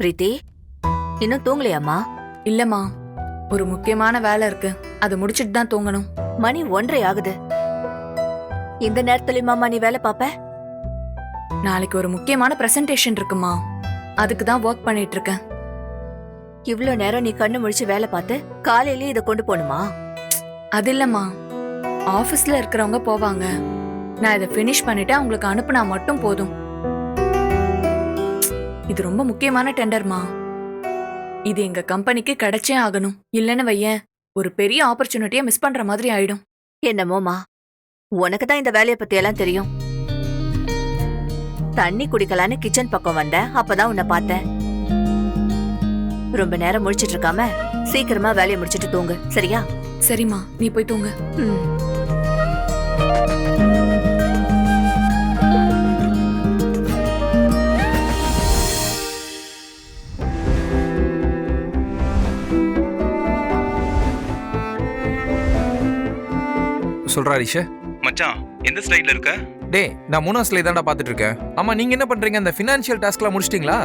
பிரீத்தி இன்னும் தூங்கலையாம்மா? இல்லம்மா. ஒரு முக்கியமான வேலை இருக்கு. அதை முடிச்சிட்டு தான் தூங்கணும். மணி ஒன்றரை ஆகுது. இந்த நேரத்துலயுமாம்மா நீ வேலை பாப்ப? நாளைக்கு ஒரு முக்கியமான பிரசன்டேஷன் இருக்குமா. அதுக்கு தான் ஒர்க் பண்ணிட்டு இருக்கேன். இவ்ளோ நேரம் நீ கண்ணு முழிச்சு வேலை பார்த்து காலையிலேயே இதை கொண்டு போகணுமா? அது இல்லம்மா. ஆபீஸ்ல இருக்கிறவங்க போவாங்க. நான் இதை ஃபினிஷ் பண்ணிட்டு அவங்களுக்கு அனுப்புனா மட்டும் போதும். இது ரொம்ப முக்கியமான டெண்டர்மா இது எங்க கம்பெனிக்கு கிடைச்சே ஆகணும். இல்லைன்னு வையேன் ஒரு பெரிய ஆப்பர்ச்சுனிட்டியை மிஸ் பண்ற மாதிரி ஆயிடும். என்னமோமா உனக்கு தான் இந்த வேலைய பத்தி எல்லாம் தெரியும். தண்ணி குடிக்கலான்னு கிச்சன் பக்கம் வந்தேன் அப்பதான் உன்னை பார்த்தேன். ரொம்ப நேரம் முழிச்சிட்டு இருக்காம சீக்கிரமா வேலையை முடிச்சிட்டு தூங்கு சரியா? சரிம்மா நீ போய் தூங்க. ம். சொல்றா ரிஷ. மச்சான் எந்த ஸ்லைட்ல இருக்க? டேய் நான் மூணாம் ஸ்லைட் தான்டா பார்த்துட்டு இருக்கேன். ஆமா நீங்க என்ன பண்றீங்க? அந்த ஃபினான்ஷியல் டாஸ்க்லாம் முடிச்சிட்டீங்களா?